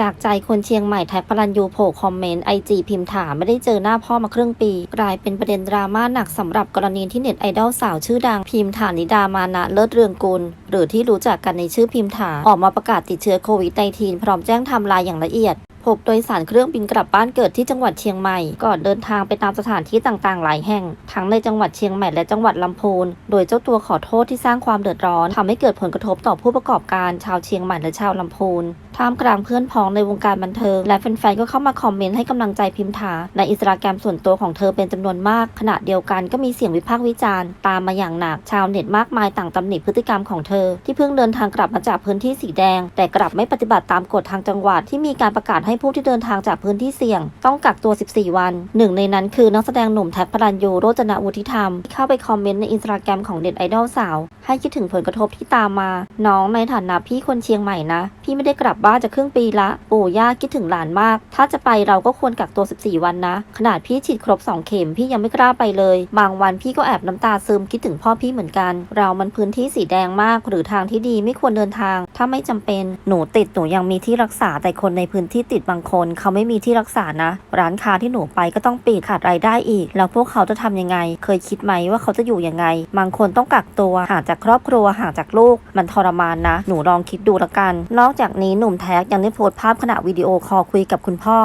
จากใจคนเชียงใหม่แท็กพลันยูโผล่คอมเมนต์ไอจีพิมพ์ถามไม่ได้เจอหน้าพ่อมาครึ่งปี กลายเป็นประเด็นดราม่าหนักสำหรับกรณีที่เน็ตไอดอลสาวชื่อดังพิมถานิดามานะเลิศเรืองกุล หรือที่รู้จักกันในชื่อพิมถาออกมาประกาศติดเชื้อโควิด -19 พร้อมแจ้งไทม์ไลน์อย่างละเอียด พบโดยสารเครื่องบินกลับบ้านเกิดที่จังหวัดเชียงใหม่ ก่อนเดินทางไปตามสถานที่ต่างๆ หลายแห่ง ทั้งในจังหวัดเชียงใหม่และจังหวัดลำพูน โดยเจ้าตัวขอโทษที่สร้างความเดือดร้อนทำให้เกิดผลกระทบต่อผู้ประกอบการชาวเชียงใหม่และชาวลำพูนท่ามกลางเพื่อนพ้องในวงการบันเทิง และแฟนๆ ก็เข้ามาคอมเมนต์ให้กำลังใจพิมพ์ถาในอินสตาแกรมส่วนตัวของเธอเป็นจำนวนมาก ขณะเดียวกันก็มีเสียงวิพากษ์วิจารณ์ตามมาอย่างหนัก ชาวเน็ตมากมายต่างตำหนิพฤติกรรมของเธอ ที่เพิ่งเดินทางกลับมาจากพื้นที่สีแดง แต่กลับไม่ปฏิบัติตามกฎทางจังหวัดที่มีการประกาศให้ผู้ที่เดินทางจากพื้นที่เสี่ยง ต้องกักตัว 14 วัน หนึ่งในนั้นคือนักแสดงหนุ่มแท็กพลันยูโรจนวุฒิธรรม ที่เข้าไปคอมเมนต์ในอินสตาแกรมของเน็ตไอดอลสาว ให้คิดถึงผลกระทบที่ตามมา น้องในฐานะพี่คนเชียงใหม่นะ พี่ไม่ได้กลับบ้านจะครึ่งปีละ ปู่ย่าคิดถึงหลานมาก ถ้าจะไปเราก็ควรกักตัว 14 วันนะ ขนาดพี่ฉีดครบ 2 เข็มพี่ยังไม่กล้าไปเลย บางวันพี่ก็แอบน้ำตาซึมคิดถึงพ่อพี่เหมือนกัน เรามันพื้นที่สีแดงมาก หรือทางที่ดีไม่ควรเดินทาง ถ้าไม่จำเป็นหนูติดหนูยังมีที่รักษาแต่คนในพื้นที่ติดบางคน เขาไม่มีที่รักษานะ ร้านค้าที่หนูไปก็ต้องปิดขาดรายได้อีก แล้วพวกเขาจะทำยังไง เคยคิดไหมว่าเขาจะอยู่ยังไง บางคนต้องกักตัวห่างจากครอบครัวห่างจากลูก มันทรมานนะ หนูลองคิดดูละกัน นอกจากนี้หนุ่มแท็กยังได้โพสต์ภาพขณะวิดีโอคอลคุยกับคุณพ่อ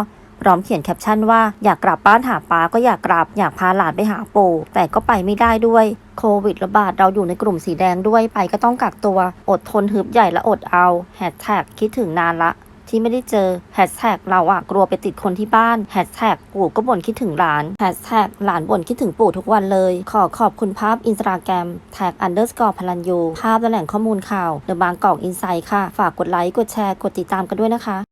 พร้อมเขียนแคปชั่นว่าอยากกลับบ้านหาป้าก็อยากกลับอยากพาหลานไปหาปู่แต่ก็ไปไม่ได้ด้วยโควิดระบาดเราอยู่ในกลุ่มสีแดงด้วยไปก็ต้องกักตัว อดทนฮึบใหญ่และอดเอาแฮชแท็กคิดถึงนานละที่ไม่ได้เจอแฮชแท็กเราอะกลัวไปติดคนที่บ้านแฮชแท็กปู่ก็บ่นคิดถึงหลานแฮชแท็กหลานบ่นคิดถึงปู่ทุกวันเลย ขอขอบคุณภาพอินสตาแกรมแท็กอันเดอร์สกอร์พลันยูภาพและแหล่งข้อมูลข่าวเดอะบางกอกอินไซด์ค่ะ ฝากกดไลค์กดแชร์กดติดตามกันด้วยนะคะ